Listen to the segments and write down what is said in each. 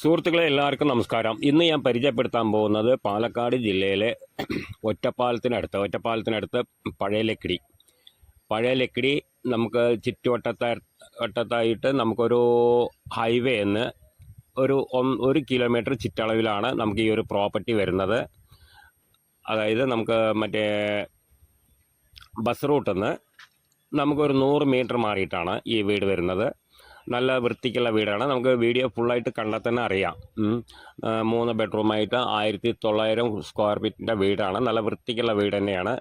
സുഹൃത്തുക്കളെ എല്ലാവർക്കും നമസ്കാരം. ഇന്ന് ഞാൻ പരിചയപ്പെടുത്താൻ പോകുന്നത് പാലക്കാട് ജില്ലയിലെ ഒറ്റപ്പാലത്തിനടുത്ത് ഒറ്റപ്പാലത്തിനടുത്ത് പഴയ ലക്കിടി പഴയ ലക്കിടി നമുക്ക് ചുറ്റുവട്ടത്ത വട്ടത്തായിട്ട് നമുക്കൊരു ഹൈവേ എന്ന് ഒരു ഒരു കിലോമീറ്റർ ചുറ്റളവിലാണ് നമുക്ക് ഈ ഒരു പ്രോപ്പർട്ടി വരുന്നത്. അതായത് നമുക്ക് മറ്റേ ബസ് റൂട്ടിൽ നിന്ന് നമുക്കൊരു നൂറ് മീറ്റർ മാറിയിട്ടാണ് ഈ വീട് വരുന്നത്. നല്ല വൃത്തിക്കുള്ള വീടാണ്. നമുക്ക് വീഡിയോ ഫുള്ളായിട്ട് കണ്ടാൽ തന്നെ അറിയാം. മൂന്ന് ബെഡ്റൂമായിട്ട് ആയിരത്തി തൊള്ളായിരം സ്ക്വയർ ഫീറ്റിന്റെ വീടാണ്. നല്ല വൃത്തിക്കുള്ള വീട് തന്നെയാണ്.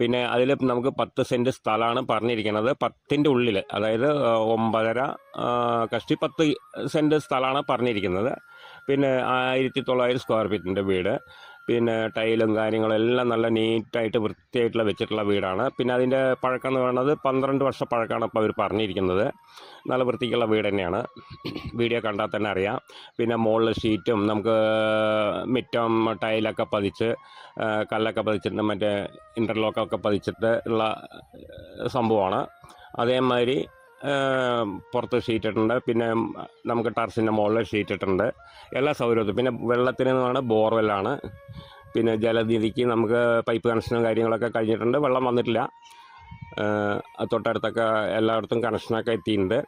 പിന്നെ അതിൽ നമുക്ക് പത്ത് സെന്റ് സ്ഥലമാണ് പറഞ്ഞിരിക്കുന്നത്. പത്തിന്റെ ഉള്ളിൽ അതായത് ഒമ്പതര കഷ്ടി പത്ത് സെന്റ് സ്ഥലമാണ് പറഞ്ഞിരിക്കുന്നത്. പിന്നെ ആയിരത്തി തൊള്ളായിരം സ്ക്വയർ ഫീറ്റിന്റെ വീട്. പിന്നെ ടൈലും കാര്യങ്ങളെല്ലാം നല്ല നീറ്റായിട്ട് വൃത്തിയായിട്ടുള്ള വെച്ചിട്ടുള്ള വീടാണ്. പിന്നെ അതിന്റെ പഴക്കം എന്ന് പറയുന്നത് പന്ത്രണ്ട് വർഷ പഴക്കമാണ് ഇപ്പോൾ അവർ പറഞ്ഞിരിക്കുന്നത്. നല്ല വൃത്തിക്കുള്ള വീട് തന്നെയാണ്. വീഡിയോ കണ്ടാൽ തന്നെ അറിയാം. പിന്നെ മുകളിൽ ഷീറ്റും നമുക്ക് മിറ്റം ടൈലൊക്കെ പതിച്ച് കല്ലൊക്കെ പതിച്ചിട്ട് മറ്റേ ഇന്റർലോക്കൊക്കെ പതിച്ചിട്ട് ഉള്ള സംഭവമാണ്. അതേമാതിരി പുറത്ത് ഷീറ്റ് ഇട്ടിട്ടുണ്ട് പിന്നെ നമുക്ക് ടർസിന്റെ മുകളിൽ ഷീറ്റ് ഇട്ടിട്ടുണ്ട് എല്ലാ സൗകര്യവും. പിന്നെ വെള്ളത്തിന് എന്ന് പറഞ്ഞാൽ ബോർവെല്ലാണ്. പിന്നെ ജലനിധിക്ക് നമുക്ക് പൈപ്പ് കണക്ഷനും കാര്യങ്ങളൊക്കെ കഴിഞ്ഞിട്ടുണ്ട്. വെള്ളം വന്നിട്ടില്ല. തൊട്ടടുത്തൊക്കെ എല്ലായിടത്തും കണക്ഷനൊക്കെ എത്തിയിട്ടുണ്ട്.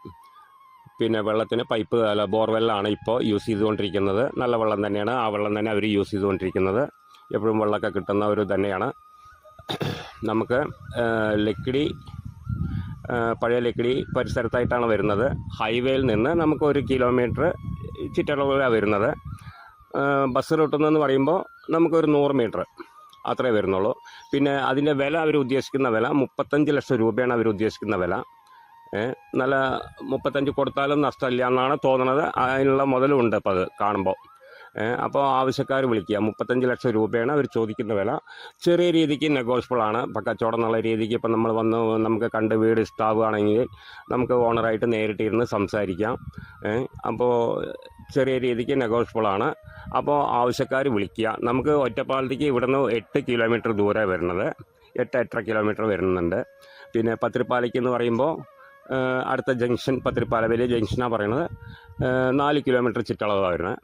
പിന്നെ വെള്ളത്തിന് പൈപ്പ് അല്ല ബോർവെല്ലാണ് ഇപ്പോൾ യൂസ് ചെയ്തുകൊണ്ടിരിക്കുന്നത്. നല്ല വെള്ളം തന്നെയാണ്. ആ വെള്ളം തന്നെ അവർ യൂസ് ചെയ്തുകൊണ്ടിരിക്കുന്നത്. എപ്പോഴും വെള്ളമൊക്കെ കിട്ടുന്ന ഒരു തന്നെയാണ്. നമുക്ക് ലക്കിടി പഴയ ലക്കിടി പരിസരത്തായിട്ടാണ് വരുന്നത്. ഹൈവേയിൽ നിന്ന് നമുക്ക് ഒരു കിലോമീറ്റർ ചുറ്റളവിലാണ് വരുന്നത്. ബസ് റൂട്ടിൽ നിന്ന് പറയുമ്പോൾ നമുക്കൊരു നൂറ് മീറ്റർ അത്രേ വരുന്നുള്ളൂ. പിന്നെ അതിന്റെ വില അവർ ഉദ്ദേശിക്കുന്ന വില മുപ്പത്തഞ്ച് ലക്ഷം രൂപയാണ് അവർ ഉദ്ദേശിക്കുന്ന വില. നല്ല മുപ്പത്തഞ്ച് കൊടുത്താലും നഷ്ടമില്ല എന്നാണ് തോന്നുന്നത് അതിനുള്ള മുതലുണ്ട് ഇപ്പോൾ അത് കാണുമ്പോൾ. അപ്പോൾ ആവശ്യക്കാർ വിളിക്കുക. മുപ്പത്തഞ്ച് ലക്ഷം രൂപയാണ് അവർ ചോദിക്കുന്ന വില. ചെറിയ രീതിക്ക് നെഗോഷ്യബിൾ ആണ്. ഇപ്പം കച്ചവടം എന്നുള്ള രീതിക്ക് ഇപ്പം നമ്മൾ വന്ന് നമുക്ക് കണ്ട് വീട് ഇഷ്ടാവുകയാണെങ്കിൽ നമുക്ക് ഓണറായിട്ട് നേരിട്ടിരുന്ന് സംസാരിക്കാം. അപ്പോൾ ചെറിയ രീതിക്ക് നെഗോഷ്യബിൾ ആണ്. അപ്പോൾ ആവശ്യക്കാർ വിളിക്കുക. നമുക്ക് ഒറ്റപ്പാലത്തേക്ക് ഇവിടുന്ന് എട്ട് കിലോമീറ്റർ ദൂരെ വരുന്നത്. എട്ട് എട്ടര കിലോമീറ്റർ വരുന്നുണ്ട്. പിന്നെ പത്തിരിപ്പാലയ്ക്ക് എന്ന് പറയുമ്പോൾ അടുത്ത ജംഗ്ഷൻ പത്തിരിപ്പാലവേലി ജംഗ്ഷനാണ് പറയുന്നത് നാല് കിലോമീറ്റർ ചുറ്റളവാണ് വരുന്നത്.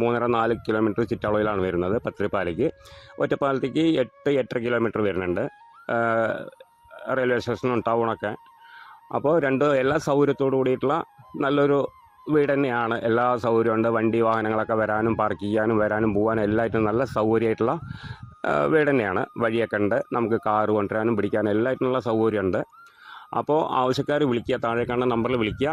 മൂന്നര നാല് കിലോമീറ്റർ ചുറ്റളവിലാണ് വരുന്നത് പത്തിരിപ്പാലയ്ക്ക്. ഒറ്റപ്പാലത്തേക്ക് എട്ട് എട്ടര കിലോമീറ്റർ വരുന്നുണ്ട്. റെയിൽവേ സ്റ്റേഷനും ടൗണൊക്കെ. അപ്പോൾ രണ്ട് എല്ലാ സൗകര്യത്തോടു കൂടിയിട്ടുള്ള നല്ലൊരു വീട് തന്നെയാണ്. എല്ലാ സൗകര്യമുണ്ട് വണ്ടി വാഹനങ്ങളൊക്കെ വരാനും പാർക്ക് ചെയ്യാനും വരാനും പോകാനും എല്ലായിട്ടും നല്ല സൗകര്യമായിട്ടുള്ള വീട് തന്നെയാണ്. വഴിയൊക്കെ ഉണ്ട്. നമുക്ക് കാറ് കൊണ്ടുവരാനും പിടിക്കാനും എല്ലായിട്ടുള്ള സൗകര്യമുണ്ട്. അപ്പോൾ ആവശ്യക്കാർ വിളിക്കുക താഴെ കാണുന്ന നമ്പറിൽ വിളിക്കുക.